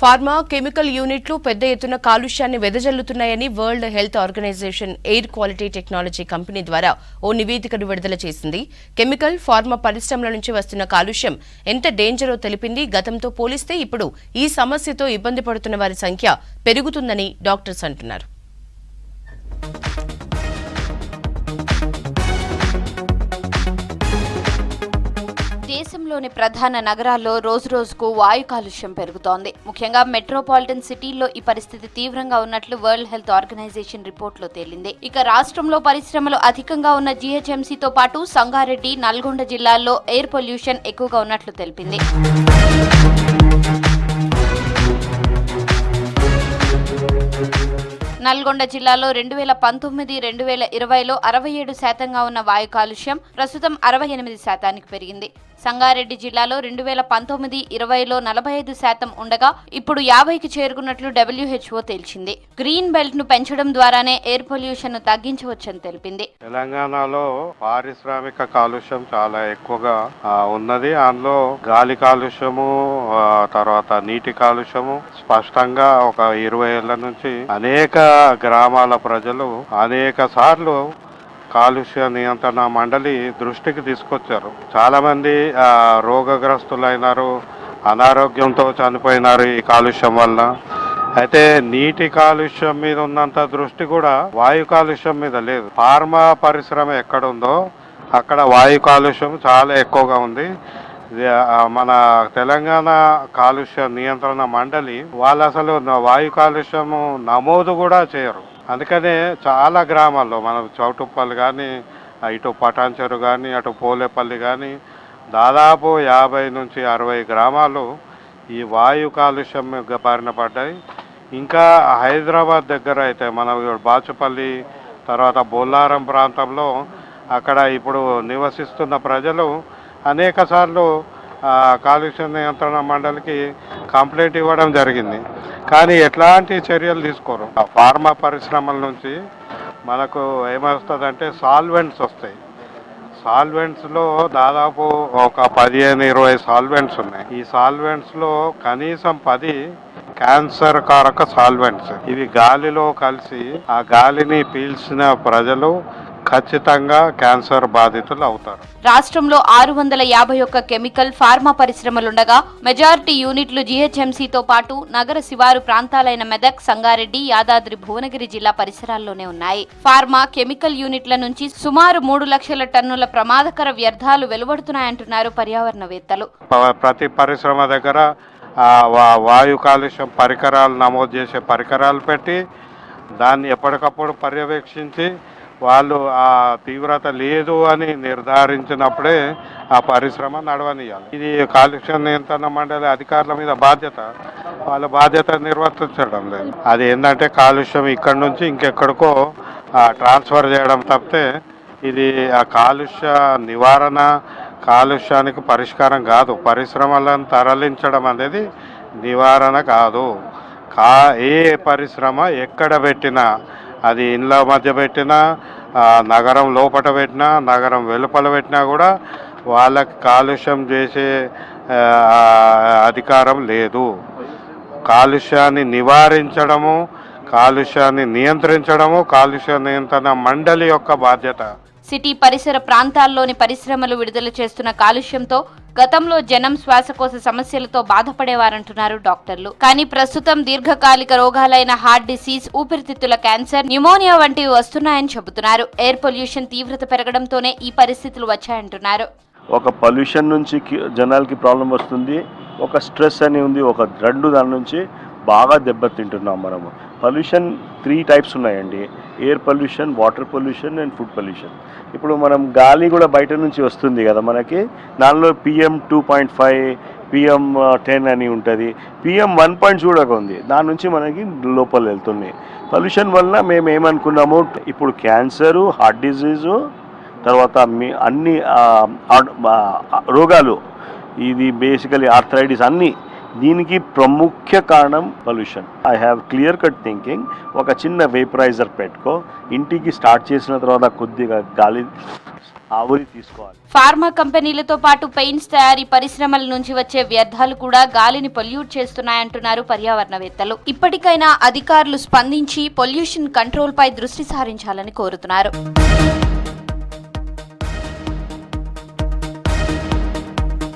Pharma chemical యూనిట్లు పెద్ద ఎత్తున కాలుష్యాన్ని వెదజల్లుతున్నాయని World Health Organization air quality technology company ద్వారా ఓ నివేదికను విడుదల చేసింది. కెమికల్ ఫార్మా పరిశ్రమల నుంచి వస్తున్న కాలుష్యం ఎంత డేంజరో తెలిపింది. గతంతో పోలిస్తే ఇప్పుడు ఈ సమస్యతో ఇబ్బంది పడుతున్న వారి సంఖ్య పెరుగుతుందని డాక్టర్స్ అంటున్నారు. దేశంలోని ప్రధాన నగరాల్లో రోజురోజుకు వాయు కాలుష్యం పెరుగుతోంది. ముఖ్యంగా మెట్రోపాలిటన్ సిటీల్లో ఈ పరిస్థితి తీవ్రంగా ఉన్నట్లు వరల్డ్ హెల్త్ ఆర్గనైజేషన్ రిపోర్టులో తేలింది. ఇక రాష్ట్రంలో పరిశ్రమలు అధికంగా ఉన్న జీహెచ్ఎంసీతో పాటు సంగారెడ్డి నల్గొండ జిల్లాల్లో ఎయిర్ పొల్యూషన్ ఎక్కువగా ఉన్నట్లు తెలిపింది. నల్గొండ జిల్లాలో రెండు వేల పంతొమ్మిది రెండు వేల ఇరవైలో అరవై ఏడు శాతంగా ఉన్న వాయు కాలుష్యం ప్రస్తుతం అరవై ఎనిమిది శాతానికి పెరిగింది. సంగారెడ్డి జిల్లాలో రెండు వేల పంతొమ్మిది ఇరవైలో నలభై ఐదు శాతం ఉండగా ఇప్పుడు యాభైకి చేరుకున్నట్లు డబ్ల్యూహెచ్ఓ తేల్చింది. గ్రీన్ బెల్ట్ను పెంచడం ద్వారానే ఎయిర్ పొల్యూషన్ను తగ్గించవచ్చని తెలిపింది. తెలంగాణలో పారిశ్రామిక కాలుష్యం చాలా ఎక్కువగా ఉన్నది. అందులో గాలి కాలుష్యము తర్వాత నీటి కాలుష్యము. స్పష్టంగా ఒక ఇరవై ఏళ్ళ నుంచి అనేక గ్రామాల ప్రజలు అనేక సార్లు కాలుష్య నియంత్రణ మండలి దృష్టికి తీసుకొచ్చారు. చాలామంది రోగగ్రస్తులైనారు అనారోగ్యంతో చనిపోయినారు ఈ కాలుష్యం వల్ల అయితే నీటి కాలుష్యం మీద ఉన్నంత దృష్టి కూడా వాయు కాలుష్యం మీద లేదు. ఫార్మా పరిశ్రమ ఎక్కడ ఉందో అక్కడ వాయు కాలుష్యం చాలా ఎక్కువగా ఉంది. మన తెలంగాణ కాలుష్య నియంత్రణ మండలి వాళ్ళు అసలు వాయు కాలుష్యము నమోదు కూడా చేయరు. అందుకనే చాలా గ్రామాల్లో మన చౌటుపల్లి కానీ ఇటు పటాన్చెరు కానీ అటు పోలేపల్లి కానీ దాదాపు యాభై నుంచి అరవై గ్రామాలు ఈ వాయు కాలుష్యం బారిన పడ్డాయి. ఇంకా హైదరాబాద్ దగ్గర అయితే మన బాచుపల్లి తర్వాత బొల్లారం ప్రాంతంలో అక్కడ ఇప్పుడు నివసిస్తున్న ప్రజలు అనేక సార్లు కాలుష్య నియంత్రణ మండలికి కంప్లైంట్ ఇవ్వడం జరిగింది. కానీ ఎట్లాంటి చర్యలు తీసుకోరు. ఆ ఫార్మా పరిశ్రమల నుంచి మనకు ఏమొస్తుందంటే సాల్వెంట్స్ వస్తాయి. సాల్వెంట్స్లో దాదాపు ఒక పదిహేను ఇరవై సాల్వెంట్స్ ఉన్నాయి. ఈ సాల్వెంట్స్లో కనీసం పది క్యాన్సర్ కారక సాల్వెంట్స్. ఇవి గాలిలో కలిసి ఆ గాలిని పీల్చిన ప్రజలు ఖచ్చితంగా క్యాన్సర్ బాధితులు అవుతారు. రాష్ట్రంలో ఆరు వందల యాభై ఒక్క కెమికల్ ఫార్మా పరిశ్రమలుండగా మెజారిటీ యూనిట్లు జీహెచ్ఎంసీతో పాటు నగర శివారు ప్రాంతాలైన మెదక్ సంగారెడ్డి యాదాద్రి భువనగిరి జిల్లా పరిసరాల్లోనే ఉన్నాయి. ఫార్మా కెమికల్ యూనిట్ల నుంచి సుమారు మూడు లక్షల టన్నుల ప్రమాదకర వ్యర్థాలు వెలువడుతున్నాయంటున్నారు పర్యావరణవేత్తలు. ప్రతి పరిశ్రమ దగ్గర వాయు కాలుష్యం పరికరాలు నమోదు చేసే పరికరాలు పెట్టి దాన్ని ఎప్పటికప్పుడు పర్యవేక్షించి వాళ్ళు ఆ తీవ్రత లేదు అని నిర్ధారించినప్పుడే ఆ పరిశ్రమ నడవనియాలి ఇది కాలుష్య నియంత్రణ మండలి అధికారుల మీద బాధ్యత. వాళ్ళ బాధ్యత నిర్వర్తించడం లేదు. అది ఏంటంటే కాలుష్యం ఇక్కడి నుంచి ఇంకెక్కడికో ట్రాన్స్ఫర్ చేయడం తప్పితే ఇది ఆ కాలుష్య నివారణ కాలుష్యానికి పరిష్కారం కాదు. పరిశ్రమలను తరలించడం అనేది నివారణ కాదు. కా ఏ పరిశ్రమ ఎక్కడ పెట్టినా అది ఇండ్ల మధ్య పెట్టినా నగరం లోపల పెట్టినా నగరం వెలుపల పెట్టినా కూడా వాళ్ళకి కాలుష్యం చేసే అధికారం లేదు. కాలుష్యాన్ని నివారించడము కాలుష్యాన్ని నియంత్రించడము కాలుష్య నియంత్రణ మండలి యొక్క బాధ్యత. సిటీ పరిసర ప్రాంతాల్లోని పరిశ్రమలు విడుదల చేస్తున్న కాలుష్యంతో గతంలో జనం శ్వాసకోశ సమస్యలతో బాధపడేవారంటున్నారు డాక్టర్లు. కానీ ప్రస్తుతం దీర్ఘకాలిక రోగాలైన హార్ట్ డిసీజ్ ఊపిరితిత్తుల క్యాన్సర్ న్యూమోనియా వంటివి వస్తున్నాయని చెబుతున్నారు. ఎయిర్ పొల్యూషన్ తీవ్రత పెరగడంతోనే ఈ పరిస్థితులు వచ్చాయంటున్నారు. ఒక పొల్యూషన్ నుంచి జనాలకి ప్రాబ్లం వస్తుంది. ఒక స్ట్రెస్ అని ఉంది. ఒక రెండు దాని నుంచి బాగా దెబ్బతింటున్నాం మనము. పొల్యూషన్ త్రీ టైప్స్ ఉన్నాయండి. Air pollution water pollution and food pollution ఇప్పుడు మనం గాలి కూడా బయట నుంచి వస్తుంది కదా మనకి. దానిలో PM two point five PM ten అని ఉంటుంది. పిఎం వన్ పాయింట్ కూడా ఉంది. దాని నుంచి మనకి లోపల వెళ్తుంది పొల్యూషన్ వల్ల మేము ఏమనుకున్నాము? ఇప్పుడు క్యాన్సరు హార్ట్ డిజీజు తర్వాత మీ అన్ని uh, uh, రోగాలు. ఇది బేసికలీ ఆర్థరైటిస్ అన్నీ దీనికి ప్రముఖ కారణం pollution I have clear cut thinking ఒక చిన్న వేపరైజర్ పెట్టుకో. ఇంటికి స్టార్ట్ చేసిన తర్వాత కొద్దిగా గాలి ఆవురి తీసుకోవాలి. ఫార్మా కంపెనీలతో పాటు పెయింట్స్ తయారీ పరిశ్రమల నుంచి వచ్చే వ్యర్థాలు కూడా గాలిని పొల్యూట్ చేస్తున్నాయంటున్నారు పర్యావరణవేత్తలు. ఇప్పటికైనా అధికారులు స్పందించి పొల్యూషన్ కంట్రోల్ పై దృష్టి సారించాలని కోరుతున్నారు.